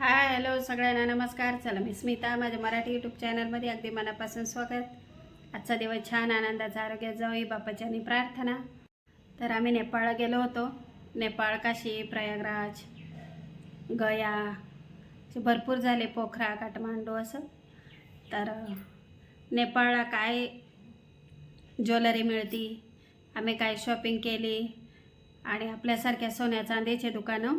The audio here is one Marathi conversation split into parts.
हाय हॅलो सगळ्यांना नमस्कार. चला मी स्मिता माझ्या मराठी यूट्यूब चॅनलमध्ये अगदी मनापासून स्वागत. आजचा दिवस छान आनंदाचा आरोग्य जाऊ बापाच्या आणि प्रार्थना. तर आम्ही नेपाळला गेलो होतो. नेपाळ काशी प्रयागराज गया भरपूर झाले पोखरा काठमांडू असं. तर नेपाळला काय ज्वेलरी मिळती? आम्ही काय शॉपिंग केली? आणि आपल्यासारख्या सोन्या चांदीचे दुकानं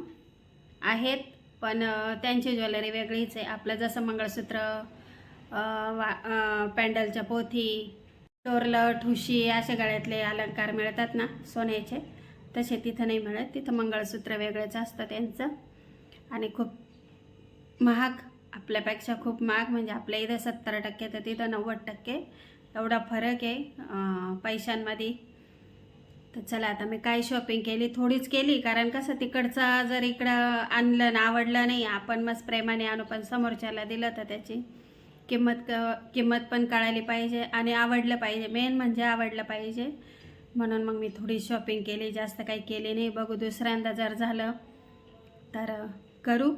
आहेत. पण त्यांची ज्वेलरी वेगळीच आहे. आपलं जसं मंगळसूत्र वा पॅन्डलच्या पोथी टोरलं ठुशी असे गळ्यातले अलंकार मिळतात ना सोन्याचे तसे तिथं नाही मिळत. तिथं मंगळसूत्र वेगळंच असतं त्यांचं. आणि खूप महाग आपल्यापेक्षा खूप महाग म्हणजे आपल्या इथं सत्तर टक्के तर तिथं नव्वद टक्के. एवढा फरक आहे पैशांमध्ये. तर चला आता मी काय शॉपिंग केली थोडीच केली. कारण कसं तिकडचं जर इकडं आणलं ना आवडलं नाही आपण मस्त प्रेमाने आणू पण समोरच्याला दिलं तर त्याची किंमत क किंमत पण कळाली पाहिजे आणि आवडलं पाहिजे. मेन म्हणजे आवडलं पाहिजे. म्हणून मग मी थोडी शॉपिंग केली जास्त काही केली नाही. बघू दुसऱ्यांदा जर झालं तर करू.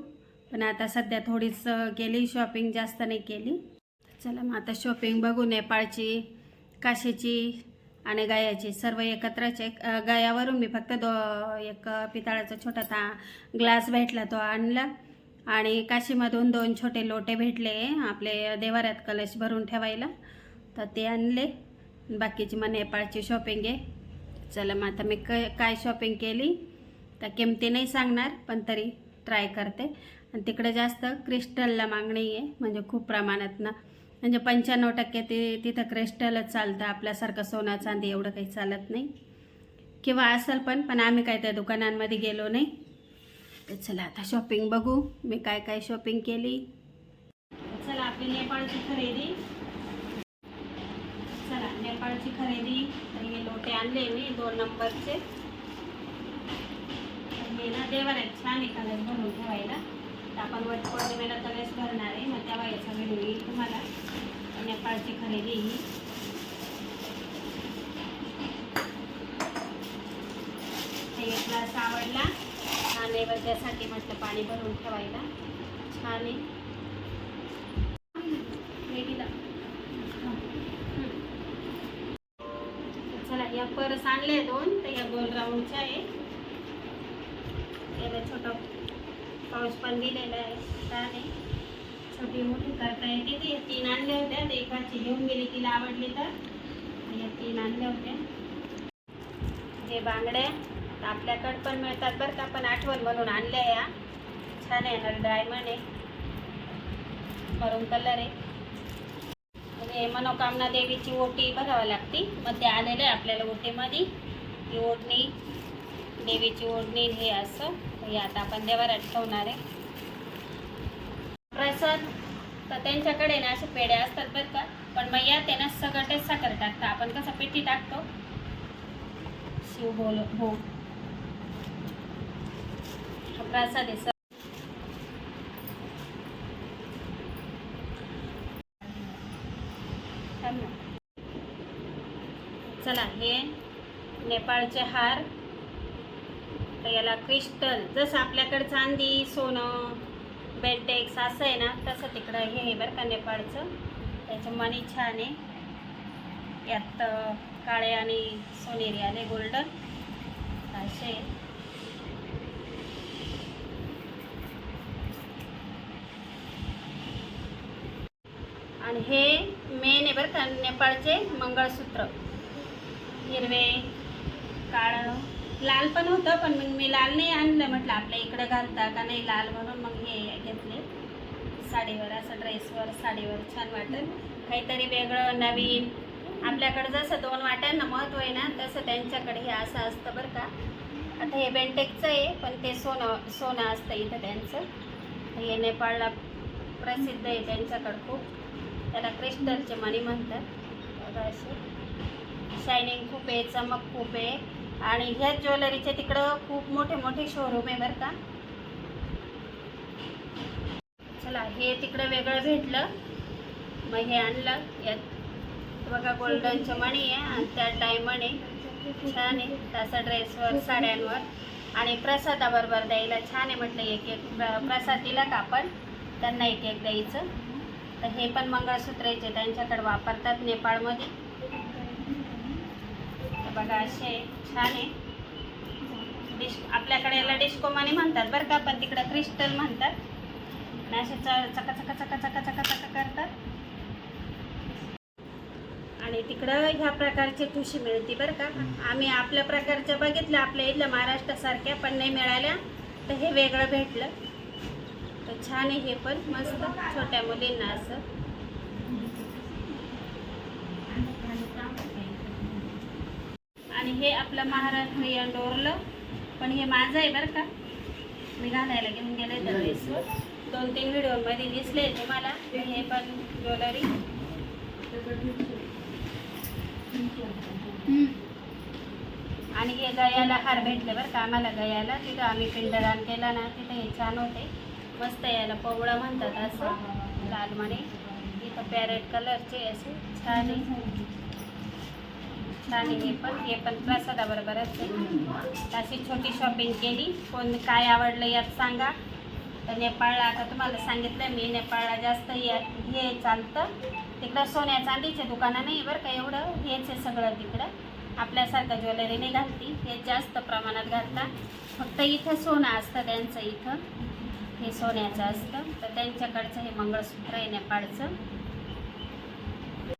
पण आता सध्या थोडीच केली शॉपिंग जास्त नाही केली. चला मग आता शॉपिंग बघू. नेपाळची काशीची आणि गायाची सर्व एकत्रच एक गायावरून मी फक्त दो एक पितळाचा छोटा ता ग्लास भेटला तो आणला. आणि काशीमधून दोन छोटे लोटे भेटले आपले देवाऱ्यात कलश भरून ठेवायला. तर ते आणले. बाकीची मग नेपाळची शॉपिंग आहे. चला मग आता मी क काय शॉपिंग केली तर किमती नाही सांगणार पण तरी ट्राय करते. आणि तिकडे जास्त क्रिस्टलला मागणी आहे म्हणजे खूप प्रमाणात ना. म्हणजे पंच्याण्णव टक्के ते तिथं क्रिस्टलच चालतं. आपल्यासारखं सोनं चांदी एवढं काही चालत नाही. किंवा असेल पण पण आम्ही काय त्या दुकानांमध्ये गेलो नाही. तर चला आता शॉपिंग बघू. मी काय काय शॉपिंग केली. चला आपली नेपाळची खरेदी. चला नेपाळची खरेदी. तर हे लोटे आणले मी दोन नंबरचे हे ना देवाला छान आहे कलश ठेवायला. आपण वट पौर्णिमेला कलश भरणार आहे. मग तेव्हा याचा व्हिडिओ येईल तुम्हाला. नेपाळची खरेदी ही. एक ग्लास आवडला. हा नैवेद्यासाठी म्हटलं पाणी भरून ठेवायला. छान आहे. चला या परस आणले दोन. तर या गोल राऊंडच्या आहे. याला छोटं. पाऊस पण दिलेला आहे. छान आहे. छोटी मोठी करता येते ती. तीन आणल्या होत्या. ते एकाची घेऊन गेली. तिला आवडली तर. या तीन आणल्या होत्या. हे बांगड्या आपल्याकडे पण मिळतात बरं का. पण आठवण म्हणून आणल्या या. छान आहे. ना डायमंड आहे. मरून कलर आहे. हे मनोकामना देवीची ओटी बघावं लागते. मग ते आलेलं आहे आपल्याला ओटीमध्ये. ही ओढणी. देवीची ओढणी हे असं. हे आता आपण देवाऱ्यात ठेवणार आहे. प्रसाद तर त्यांच्याकडे ना असे पेढे असतात बरं का पण मग या त्यांना सगळं साखर टाकतं आपण कसं पिठी टाकतो? शिव बोल हो प्रसाद आहे सर. चला हे नेपाळचे हार. तर याला क्रिस्टल जसं आपल्याकडे चांदी सोनं बेल्टेक्स असं आहे ना तसं तिकडं हे आहे बरं का नेपाळचं. त्याचं मनी छान आहे. यात काळे आणि सोनेरी आले गोल्डन असे आणि हे मेन आहे बरं का नेपाळचे मंगळसूत्र. हिरवे काळं. लाल पण होतं पण मग मी लाल नाही आणलं. म्हटलं आपल्या इकडं घालता का नाही लाल म्हणून मग हे घेतले. साडीवर असं ड्रेसवर साडीवर छान वाटेल काहीतरी वेगळं नवीन. आपल्याकडं जसं दोन वाट्यांना महत्त्व आहे ना तसं त्यांच्याकडे हे असं असतं बरं का. आता हे बेंटेकचं आहे पण ते सोनं सोनं असतं इथं त्यांचं. हे नेपाळला प्रसिद्ध आहे त्यांच्याकडं खूप. त्याला क्रिस्टलचे मणी म्हणतात. असे शायनिंग खूप आहे चमक खूप आहे. आणि ह्या ज्वेलरीचे तिकडं खूप मोठे मोठे शोरूम आहे बरं का. चला हे तिकडं वेगळं भेटलं. मग हे आणलं. यात बघा गोल्डनचं मणी आहे आणि त्यात डायमंड आहे. छान आहे. तसं ड्रेसवर साड्यांवर. आणि प्रसादाबरोबर द्यायला छान आहे म्हटलं एक एक प्रसाद दिला का आपण त्यांना एक एक द्यायचं. तर हे पण मंगळसूत्र जे त्यांच्याकडे वापरतात नेपाळमध्ये. बघा असे छान आहे. डिश आपल्याकडे याला डिस्कोमाने म्हणतात बरं का पण तिकडं क्रिस्टल म्हणतात. आणि असे च चका चका चका चका चका चका करतात. आणि तिकडं ह्या प्रकारची ठुशी मिळते बरं का. आम्ही आपल्या प्रकारच्या बघितल्या आपल्या इथल्या महाराष्ट्रासारख्या पण नाही मिळाल्या. तर हे वेगळं भेटलं. तर छान आहे हे पण मस्त छोट्या मुलींना असं आणि हे आपलं महाराष्ट्रीयन डोरलं पण हे माझं आहे बरं का. मी घालायला घेऊन गेले तर ड्रेसवर दोन तीन व्हिडिओमध्ये दिसले तुम्हाला हे पण ज्वेलरी. आणि हे गयाला हार भेटले बरं का आम्हाला गयाला. तिथं आम्ही पिंडदान केला ना तिथं हे छान होते. मस्त याला पवळा म्हणतात असं. लाल मणी. इथं पॅरेट कलरचे असे. छान मस्त आहे हे पण हे पण प्रसादाबरोबरच आहे. अशी छोटी शॉपिंग केली. कोण काय आवडलं यात सांगा. तर नेपाळला आता तुम्हाला सांगितलं मी नेपाळला जास्त या हे चालतं. तिकडं सोन्या चांदीचे दुकानं नाही बरं का एवढं हेच आहे सगळं तिकडं. आपल्यासारखं ज्वेलरी नाही घालती. हे जास्त प्रमाणात घालतात. फक्त इथं सोनं असतं त्यांचं इथं. हे सोन्याचं असतं. तर त्यांच्याकडचं हे मंगळसूत्र आहे नेपाळचं.